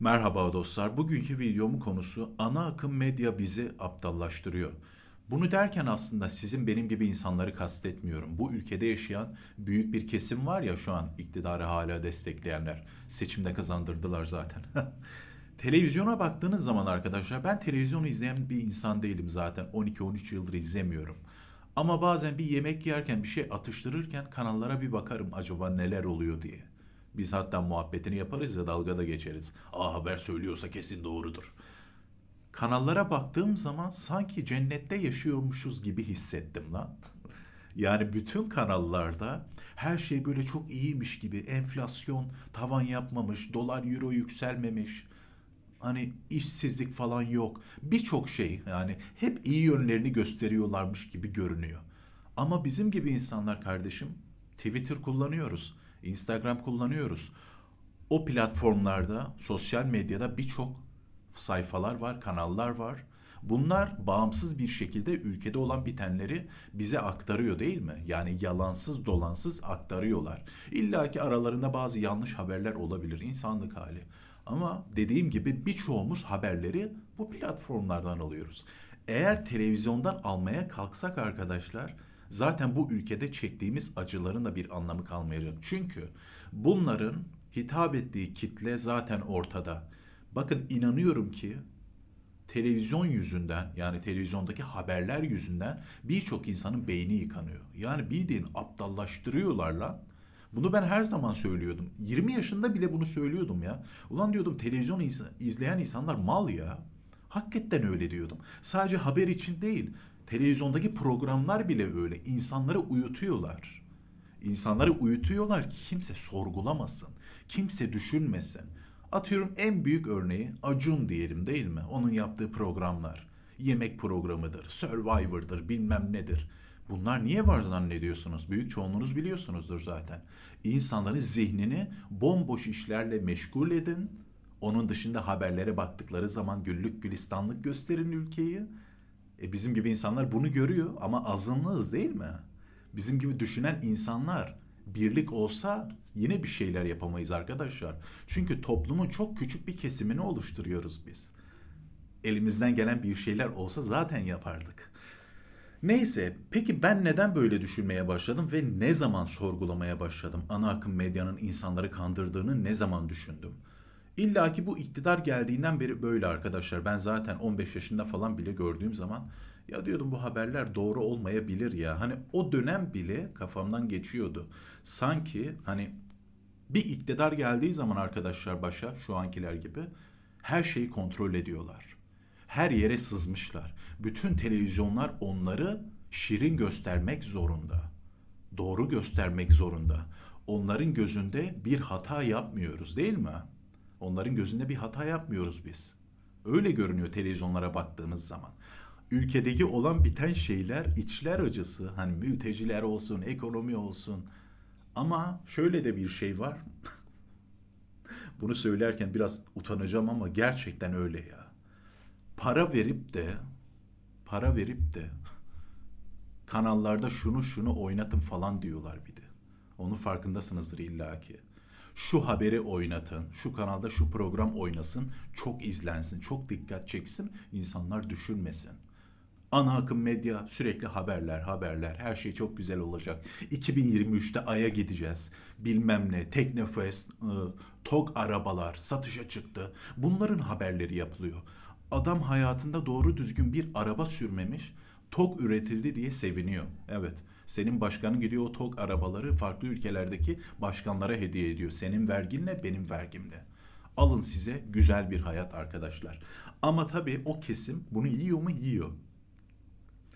Merhaba dostlar. Bugünkü videomun konusu ana akım medya bizi aptallaştırıyor. Bunu derken aslında sizin benim gibi insanları kastetmiyorum. Bu ülkede yaşayan büyük bir kesim var ya şu an iktidarı hala destekleyenler. Seçimde kazandırdılar zaten. Televizyona baktığınız zaman arkadaşlar ben televizyonu izleyen bir insan değilim zaten. 12-13 yıldır izlemiyorum. Ama bazen bir yemek yerken bir şey atıştırırken kanallara bir bakarım acaba neler oluyor diye. Biz hatta muhabbetini yaparız ya dalga da geçeriz. Aa haber söylüyorsa kesin doğrudur. Kanallara baktığım zaman sanki cennette yaşıyormuşuz gibi hissettim lan. Yani bütün kanallarda her şey böyle çok iyiymiş gibi. Enflasyon tavan yapmamış, dolar euro yükselmemiş. Hani işsizlik falan yok. Birçok şey yani hep iyi yönlerini gösteriyorlarmış gibi görünüyor. Ama bizim gibi insanlar kardeşim Twitter kullanıyoruz. Instagram kullanıyoruz. O platformlarda, sosyal medyada birçok sayfalar var, kanallar var. Bunlar bağımsız bir şekilde ülkede olan bitenleri bize aktarıyor değil mi? Yani yalansız dolansız aktarıyorlar. İlla ki aralarında bazı yanlış haberler olabilir, insanlık hali. Ama dediğim gibi birçoğumuz haberleri bu platformlardan alıyoruz. Eğer televizyondan almaya kalksak arkadaşlar zaten bu ülkede çektiğimiz acıların da bir anlamı kalmayacak. Çünkü bunların hitap ettiği kitle zaten ortada. Bakın inanıyorum ki televizyon yüzünden yani televizyondaki haberler yüzünden birçok insanın beyni yıkanıyor. Yani bildiğin aptallaştırıyorlar lan. Bunu ben her zaman söylüyordum. 20 yaşında bile bunu söylüyordum ya. Ulan diyordum televizyon izleyen insanlar mal ya. Hakikaten öyle diyordum. Sadece haber için değil. Televizyondaki programlar bile öyle. İnsanları uyutuyorlar. İnsanları uyutuyorlar ki kimse sorgulamasın. Kimse düşünmesin. Atıyorum en büyük örneği Acun diyelim değil mi? Onun yaptığı programlar. Yemek programıdır, Survivor'dır, bilmem nedir. Bunlar niye var zannediyorsunuz? Büyük çoğunluğunuz biliyorsunuzdur zaten. İnsanların zihnini bomboş işlerle meşgul edin. Onun dışında haberlere baktıkları zaman güllük gülistanlık gösterin ülkeyi. E bizim gibi insanlar bunu görüyor ama azınlığız değil mi? Bizim gibi düşünen insanlar birlik olsa yine bir şeyler yapamayız arkadaşlar. Çünkü toplumun çok küçük bir kesimini oluşturuyoruz biz. Elimizden gelen bir şeyler olsa zaten yapardık. Neyse, peki ben neden böyle düşünmeye başladım ve ne zaman sorgulamaya başladım? Ana akım medyanın insanları kandırdığını ne zaman düşündüm? İlla ki bu iktidar geldiğinden beri böyle arkadaşlar. Ben zaten 15 yaşında falan bile gördüğüm zaman ya diyordum bu haberler doğru olmayabilir ya. Hani o dönem bile kafamdan geçiyordu. Sanki hani bir iktidar geldiği zaman arkadaşlar başa şu ankiler gibi her şeyi kontrol ediyorlar. Her yere sızmışlar. Bütün televizyonlar onları şirin göstermek zorunda. Doğru göstermek zorunda. Onların gözünde bir hata yapmıyoruz değil mi? Onların gözünde bir hata yapmıyoruz biz. Öyle görünüyor televizyonlara baktığımız zaman. Ülkedeki olan biten şeyler içler acısı. Hani mülteciler olsun, ekonomi olsun. Ama şöyle de bir şey var. Bunu söylerken biraz utanacağım ama gerçekten öyle ya. Para verip de para verip de kanallarda şunu şunu oynatın falan diyorlar bir de. Onun farkındasınızdır illaki şu haberi oynatın, şu kanalda şu program oynasın, çok izlensin, çok dikkat çeksin, insanlar düşünmesin. Ana akım medya sürekli haberler, haberler, her şey çok güzel olacak. 2023'te Ay'a gideceğiz, bilmem ne, Teknofest, ıı, TOG arabalar satışa çıktı. Bunların haberleri yapılıyor. Adam hayatında doğru düzgün bir araba sürmemiş, TOG üretildi diye seviniyor. Evet. Senin başkanın gidiyor o TOG arabaları farklı ülkelerdeki başkanlara hediye ediyor. Senin verginle benim vergimle. Alın size güzel bir hayat arkadaşlar. Ama tabii o kesim bunu yiyor mu? Yiyor.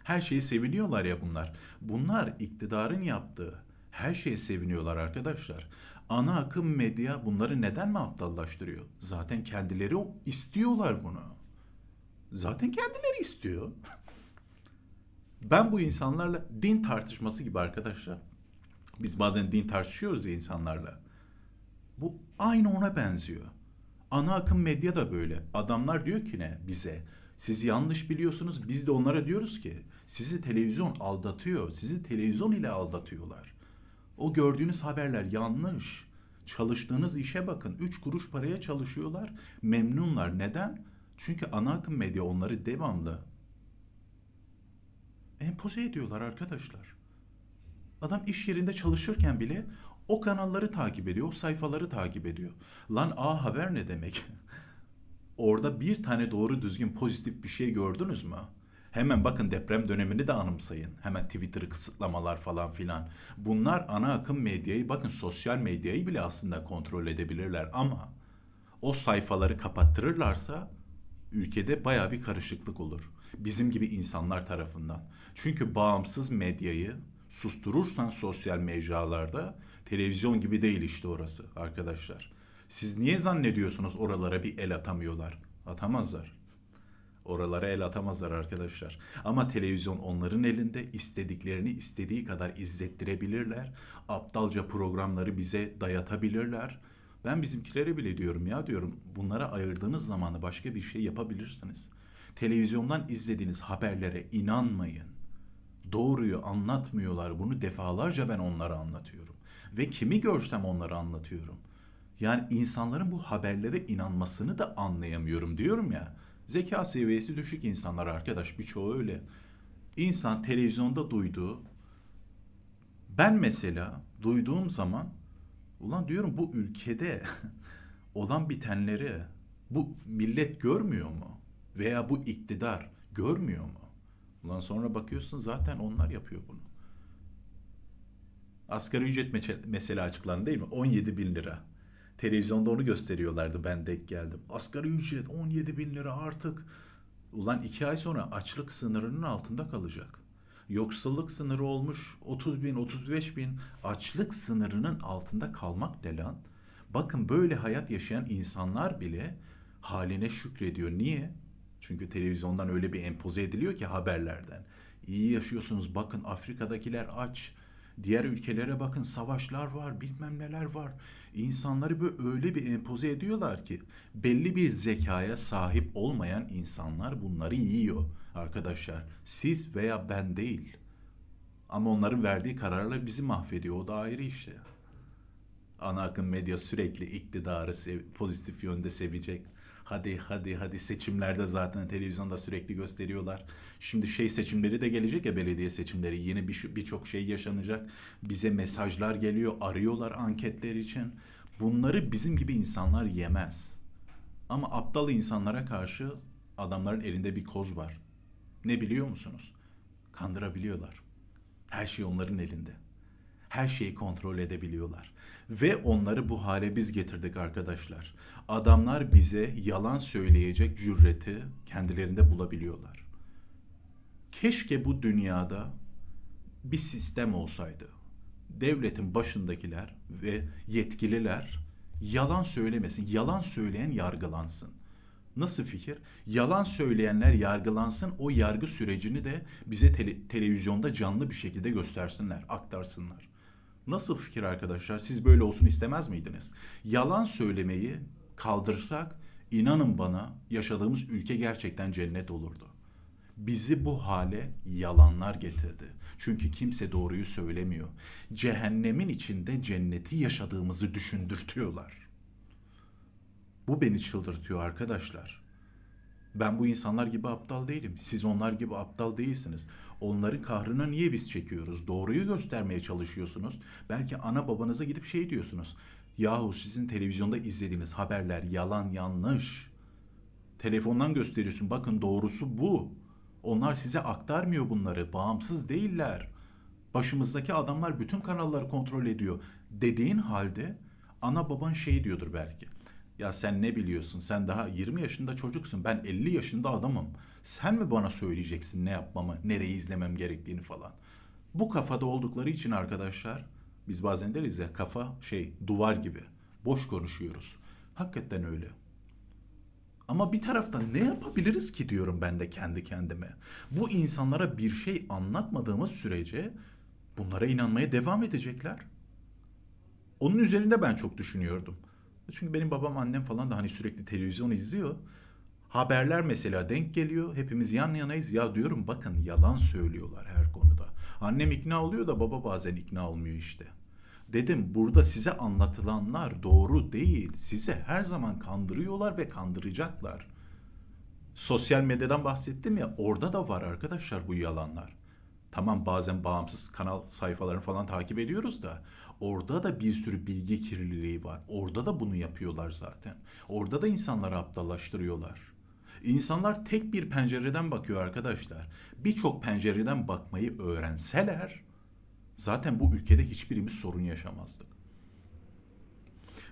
Her şeyi seviniyorlar ya bunlar. Bunlar iktidarın yaptığı her şeye seviniyorlar arkadaşlar. Ana akım medya bunları neden mi aptallaştırıyor? Zaten kendileri istiyorlar bunu. Zaten kendileri istiyor. Ben bu insanlarla din tartışması gibi arkadaşlar. Biz bazen din tartışıyoruz ya insanlarla. Bu aynı ona benziyor. Ana akım medya da böyle. Adamlar diyor ki ne bize? Siz yanlış biliyorsunuz. Biz de onlara diyoruz ki sizi televizyon aldatıyor. Sizi televizyon ile aldatıyorlar. O gördüğünüz haberler yanlış. Çalıştığınız işe bakın. Üç kuruş paraya çalışıyorlar. Memnunlar. Neden? Çünkü ana akım medya onları devamlı empoze ediyorlar arkadaşlar. Adam iş yerinde çalışırken bile o kanalları takip ediyor, o sayfaları takip ediyor. Lan A Haber ne demek? Orada bir tane doğru düzgün pozitif bir şey gördünüz mü? Hemen bakın deprem dönemini de anımsayın. Hemen Twitter'ı kısıtlamalar falan filan. Bunlar ana akım medyayı, bakın sosyal medyayı bile aslında kontrol edebilirler ama o sayfaları kapattırırlarsa ülkede baya bir karışıklık olur. Bizim gibi insanlar tarafından. Çünkü bağımsız medyayı susturursan sosyal mecralarda televizyon gibi değil işte orası arkadaşlar. Siz niye zannediyorsunuz oralara bir el atamıyorlar? Atamazlar. Oralara el atamazlar arkadaşlar. Ama televizyon onların elinde istediklerini istediği kadar izlettirebilirler. Aptalca programları bize dayatabilirler. Ben bizimkilere bile diyorum ya diyorum bunlara ayırdığınız zamanı başka bir şey yapabilirsiniz. Televizyondan izlediğiniz haberlere inanmayın. Doğruyu anlatmıyorlar. Bunu defalarca ben onlara anlatıyorum. Ve kimi görsem onlara anlatıyorum. Yani insanların bu haberlere inanmasını da anlayamıyorum diyorum ya. Zeka seviyesi düşük insanlar arkadaş birçoğu öyle. İnsan televizyonda duyduğu ben mesela duyduğum zaman ulan diyorum bu ülkede olan bitenleri bu millet görmüyor mu? Veya bu iktidar görmüyor mu? Ulan sonra bakıyorsun zaten onlar yapıyor bunu. Asgari ücret mesela açıklandı değil mi? 17 bin lira. Televizyonda onu gösteriyorlardı ben denk geldim. Asgari ücret 17 bin lira artık. Ulan iki ay sonra açlık sınırının altında kalacak. Yoksulluk sınırı olmuş 30 bin 35 bin açlık sınırının altında kalmak ne lan? Bakın böyle hayat yaşayan insanlar bile haline şükrediyor. Niye? Çünkü televizyondan öyle bir empoze ediliyor ki haberlerden. İyi yaşıyorsunuz bakın Afrika'dakiler aç. Diğer ülkelere bakın savaşlar var bilmem neler var. İnsanları böyle öyle bir empoze ediyorlar ki belli bir zekaya sahip olmayan insanlar bunları yiyor arkadaşlar. Siz veya ben değil. Ama onların verdiği kararlar bizi mahvediyor. O da ayrı işte. Ana akım medya sürekli iktidarı pozitif yönde sevecek Hadi hadi hadi seçimlerde zaten televizyonda sürekli gösteriyorlar. Şimdi şey seçimleri de gelecek ya belediye seçimleri. Yeni birçok bir şey yaşanacak. Bize mesajlar geliyor, arıyorlar anketler için. Bunları bizim gibi insanlar yemez. Ama aptal insanlara karşı adamların elinde bir koz var. Ne biliyor musunuz? Kandırabiliyorlar. Her şey onların elinde her şeyi kontrol edebiliyorlar. Ve onları bu hale biz getirdik arkadaşlar. Adamlar bize yalan söyleyecek cüreti kendilerinde bulabiliyorlar. Keşke bu dünyada bir sistem olsaydı. Devletin başındakiler ve yetkililer yalan söylemesin. Yalan söyleyen yargılansın. Nasıl fikir? Yalan söyleyenler yargılansın, o yargı sürecini de bize tele, televizyonda canlı bir şekilde göstersinler, aktarsınlar. Nasıl fikir arkadaşlar? Siz böyle olsun istemez miydiniz? Yalan söylemeyi kaldırsak inanın bana yaşadığımız ülke gerçekten cennet olurdu. Bizi bu hale yalanlar getirdi. Çünkü kimse doğruyu söylemiyor. Cehennemin içinde cenneti yaşadığımızı düşündürtüyorlar. Bu beni çıldırtıyor arkadaşlar. Ben bu insanlar gibi aptal değilim. Siz onlar gibi aptal değilsiniz. Onların kahrını niye biz çekiyoruz? Doğruyu göstermeye çalışıyorsunuz. Belki ana babanıza gidip şey diyorsunuz. Yahu sizin televizyonda izlediğiniz haberler yalan yanlış. Telefondan gösteriyorsun. Bakın doğrusu bu. Onlar size aktarmıyor bunları. Bağımsız değiller. Başımızdaki adamlar bütün kanalları kontrol ediyor. Dediğin halde ana baban şey diyordur belki. Ya sen ne biliyorsun? Sen daha 20 yaşında çocuksun. Ben 50 yaşında adamım. Sen mi bana söyleyeceksin ne yapmamı, nereyi izlemem gerektiğini falan. Bu kafada oldukları için arkadaşlar biz bazen deriz ya kafa şey duvar gibi. Boş konuşuyoruz. Hakikaten öyle. Ama bir taraftan ne yapabiliriz ki diyorum ben de kendi kendime. Bu insanlara bir şey anlatmadığımız sürece bunlara inanmaya devam edecekler. Onun üzerinde ben çok düşünüyordum. Çünkü benim babam annem falan da hani sürekli televizyon izliyor. Haberler mesela denk geliyor. Hepimiz yan yanayız. Ya diyorum bakın yalan söylüyorlar her konuda. Annem ikna oluyor da baba bazen ikna olmuyor işte. Dedim burada size anlatılanlar doğru değil. Sizi her zaman kandırıyorlar ve kandıracaklar. Sosyal medyadan bahsettim ya orada da var arkadaşlar bu yalanlar. Tamam bazen bağımsız kanal sayfalarını falan takip ediyoruz da orada da bir sürü bilgi kirliliği var. Orada da bunu yapıyorlar zaten. Orada da insanları aptallaştırıyorlar. İnsanlar tek bir pencereden bakıyor arkadaşlar. Birçok pencereden bakmayı öğrenseler zaten bu ülkede hiçbirimiz sorun yaşamazdık.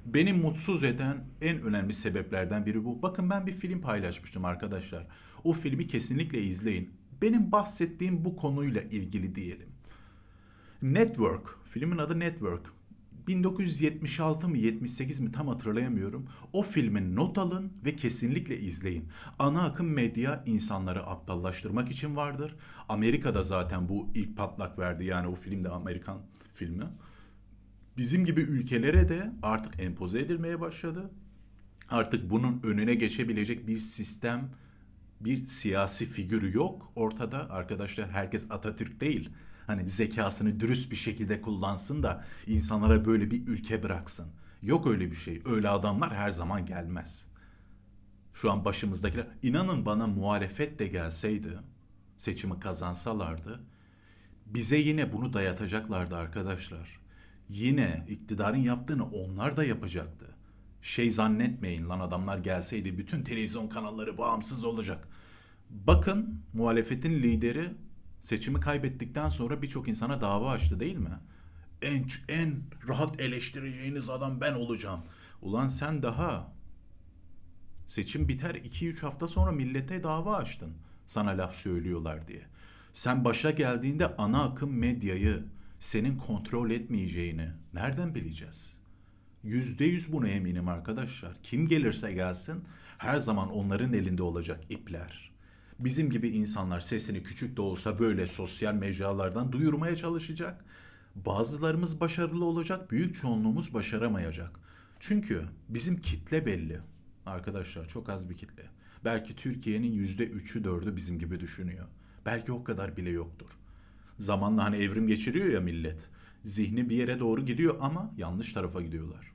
Beni mutsuz eden en önemli sebeplerden biri bu. Bakın ben bir film paylaşmıştım arkadaşlar. O filmi kesinlikle izleyin. Benim bahsettiğim bu konuyla ilgili diyelim. Network, filmin adı Network. 1976 mı 78 mi tam hatırlayamıyorum. O filmin not alın ve kesinlikle izleyin. Ana akım medya insanları aptallaştırmak için vardır. Amerika'da zaten bu ilk patlak verdi. Yani o film de Amerikan filmi. Bizim gibi ülkelere de artık empoze edilmeye başladı. Artık bunun önüne geçebilecek bir sistem, bir siyasi figürü yok ortada. Arkadaşlar herkes Atatürk değil. Hani zekasını dürüst bir şekilde kullansın da insanlara böyle bir ülke bıraksın. Yok öyle bir şey. Öyle adamlar her zaman gelmez. Şu an başımızdakiler inanın bana muhalefet de gelseydi, seçimi kazansalardı bize yine bunu dayatacaklardı arkadaşlar. Yine iktidarın yaptığını onlar da yapacaktı. Şey zannetmeyin lan adamlar gelseydi bütün televizyon kanalları bağımsız olacak. Bakın muhalefetin lideri seçimi kaybettikten sonra birçok insana dava açtı değil mi? En, en rahat eleştireceğiniz adam ben olacağım. Ulan sen daha seçim biter 2-3 hafta sonra millete dava açtın. Sana laf söylüyorlar diye. Sen başa geldiğinde ana akım medyayı senin kontrol etmeyeceğini nereden bileceğiz? Yüzde yüz buna eminim arkadaşlar. Kim gelirse gelsin her zaman onların elinde olacak ipler. Bizim gibi insanlar sesini küçük de olsa böyle sosyal mecralardan duyurmaya çalışacak. Bazılarımız başarılı olacak, büyük çoğunluğumuz başaramayacak. Çünkü bizim kitle belli. Arkadaşlar çok az bir kitle. Belki Türkiye'nin yüzde üçü dördü bizim gibi düşünüyor. Belki o kadar bile yoktur. Zamanla hani evrim geçiriyor ya millet. Zihni bir yere doğru gidiyor ama yanlış tarafa gidiyorlar.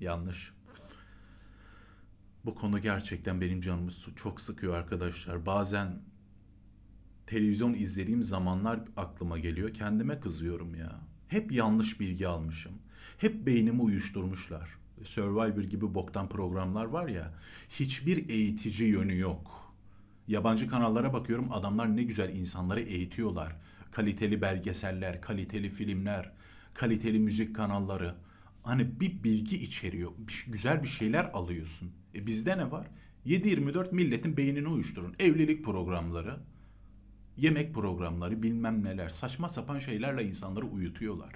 Yanlış. Bu konu gerçekten benim canımı çok sıkıyor arkadaşlar. Bazen televizyon izlediğim zamanlar aklıma geliyor. Kendime kızıyorum ya. Hep yanlış bilgi almışım. Hep beynimi uyuşturmuşlar. Survivor gibi boktan programlar var ya. Hiçbir eğitici yönü yok. Yabancı kanallara bakıyorum adamlar ne güzel insanları eğitiyorlar. Kaliteli belgeseller, kaliteli filmler, kaliteli müzik kanalları. Hani bir bilgi içeriyor. Bir, güzel bir şeyler alıyorsun. E bizde ne var? 7-24 milletin beynini uyuşturun. Evlilik programları, yemek programları, bilmem neler. Saçma sapan şeylerle insanları uyutuyorlar.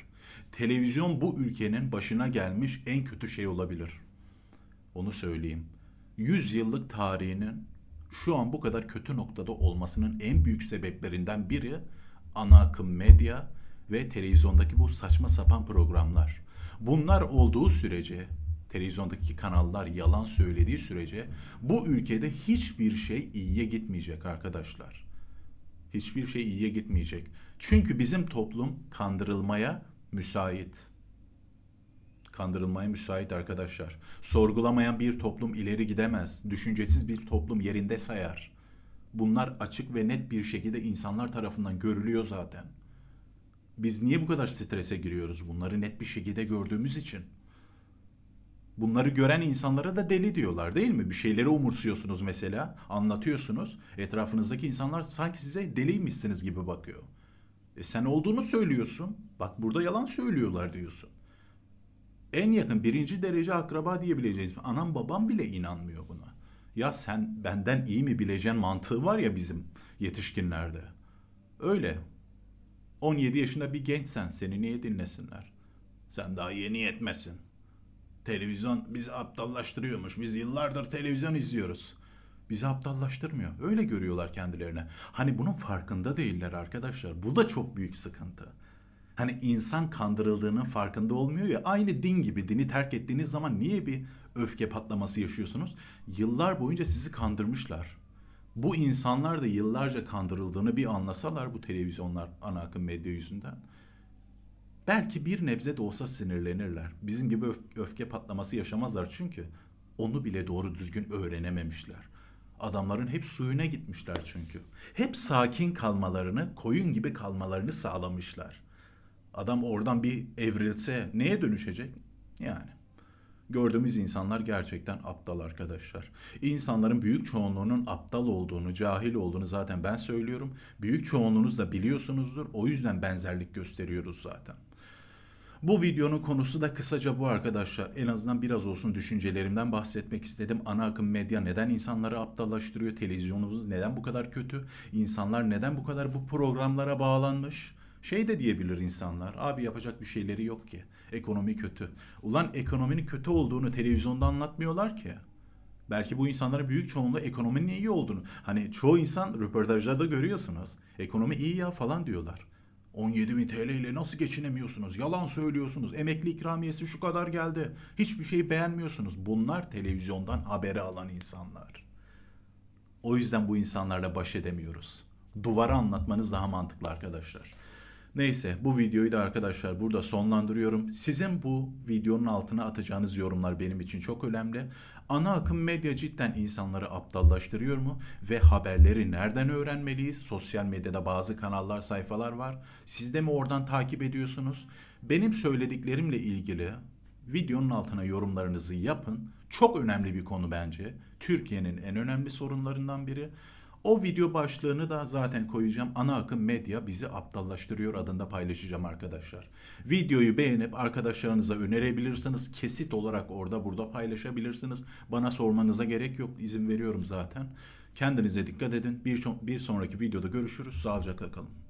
Televizyon bu ülkenin başına gelmiş en kötü şey olabilir. Onu söyleyeyim. 100 yıllık tarihinin şu an bu kadar kötü noktada olmasının en büyük sebeplerinden biri ana akım medya ve televizyondaki bu saçma sapan programlar. Bunlar olduğu sürece televizyondaki kanallar yalan söylediği sürece bu ülkede hiçbir şey iyiye gitmeyecek arkadaşlar. Hiçbir şey iyiye gitmeyecek. Çünkü bizim toplum kandırılmaya müsait. Kandırılmaya müsait arkadaşlar. Sorgulamayan bir toplum ileri gidemez. Düşüncesiz bir toplum yerinde sayar. Bunlar açık ve net bir şekilde insanlar tarafından görülüyor zaten. Biz niye bu kadar strese giriyoruz? Bunları net bir şekilde gördüğümüz için. Bunları gören insanlara da deli diyorlar değil mi? Bir şeyleri umursuyorsunuz mesela, anlatıyorsunuz. Etrafınızdaki insanlar sanki size deliymişsiniz gibi bakıyor. E sen olduğunu söylüyorsun. Bak burada yalan söylüyorlar diyorsun. En yakın birinci derece akraba diyebileceğiz. Anam babam bile inanmıyor buna. Ya sen benden iyi mi bileceksin mantığı var ya bizim yetişkinlerde. Öyle. 17 yaşında bir gençsen seni niye dinlesinler? Sen daha yeni yetmesin. Televizyon bizi aptallaştırıyormuş. Biz yıllardır televizyon izliyoruz. Bizi aptallaştırmıyor. Öyle görüyorlar kendilerine. Hani bunun farkında değiller arkadaşlar. Bu da çok büyük sıkıntı. Hani insan kandırıldığının farkında olmuyor ya. Aynı din gibi dini terk ettiğiniz zaman niye bir öfke patlaması yaşıyorsunuz? Yıllar boyunca sizi kandırmışlar. Bu insanlar da yıllarca kandırıldığını bir anlasalar bu televizyonlar ana akım medya yüzünden belki bir nebze de olsa sinirlenirler. Bizim gibi öf- öfke patlaması yaşamazlar çünkü onu bile doğru düzgün öğrenememişler. Adamların hep suyuna gitmişler çünkü. Hep sakin kalmalarını, koyun gibi kalmalarını sağlamışlar. Adam oradan bir evrilse neye dönüşecek? Yani. Gördüğümüz insanlar gerçekten aptal arkadaşlar. İnsanların büyük çoğunluğunun aptal olduğunu, cahil olduğunu zaten ben söylüyorum. Büyük çoğunluğunuz da biliyorsunuzdur. O yüzden benzerlik gösteriyoruz zaten. Bu videonun konusu da kısaca bu arkadaşlar. En azından biraz olsun düşüncelerimden bahsetmek istedim. Ana akım medya neden insanları aptallaştırıyor? Televizyonumuz neden bu kadar kötü? İnsanlar neden bu kadar bu programlara bağlanmış? Şey de diyebilir insanlar. Abi yapacak bir şeyleri yok ki. Ekonomi kötü. Ulan ekonominin kötü olduğunu televizyonda anlatmıyorlar ki. Belki bu insanların büyük çoğunluğu ekonominin iyi olduğunu. Hani çoğu insan röportajlarda görüyorsunuz. Ekonomi iyi ya falan diyorlar. 17 bin TL ile nasıl geçinemiyorsunuz? Yalan söylüyorsunuz. Emekli ikramiyesi şu kadar geldi. Hiçbir şeyi beğenmiyorsunuz. Bunlar televizyondan haberi alan insanlar. O yüzden bu insanlarla baş edemiyoruz. Duvara anlatmanız daha mantıklı arkadaşlar. Neyse bu videoyu da arkadaşlar burada sonlandırıyorum. Sizin bu videonun altına atacağınız yorumlar benim için çok önemli. Ana akım medya cidden insanları aptallaştırıyor mu? Ve haberleri nereden öğrenmeliyiz? Sosyal medyada bazı kanallar, sayfalar var. Siz de mi oradan takip ediyorsunuz? Benim söylediklerimle ilgili videonun altına yorumlarınızı yapın. Çok önemli bir konu bence. Türkiye'nin en önemli sorunlarından biri. O video başlığını da zaten koyacağım. Ana akım medya bizi aptallaştırıyor adında paylaşacağım arkadaşlar. Videoyu beğenip arkadaşlarınıza önerebilirsiniz. Kesit olarak orada burada paylaşabilirsiniz. Bana sormanıza gerek yok. İzin veriyorum zaten. Kendinize dikkat edin. Bir, bir sonraki videoda görüşürüz. Sağlıcakla kalın.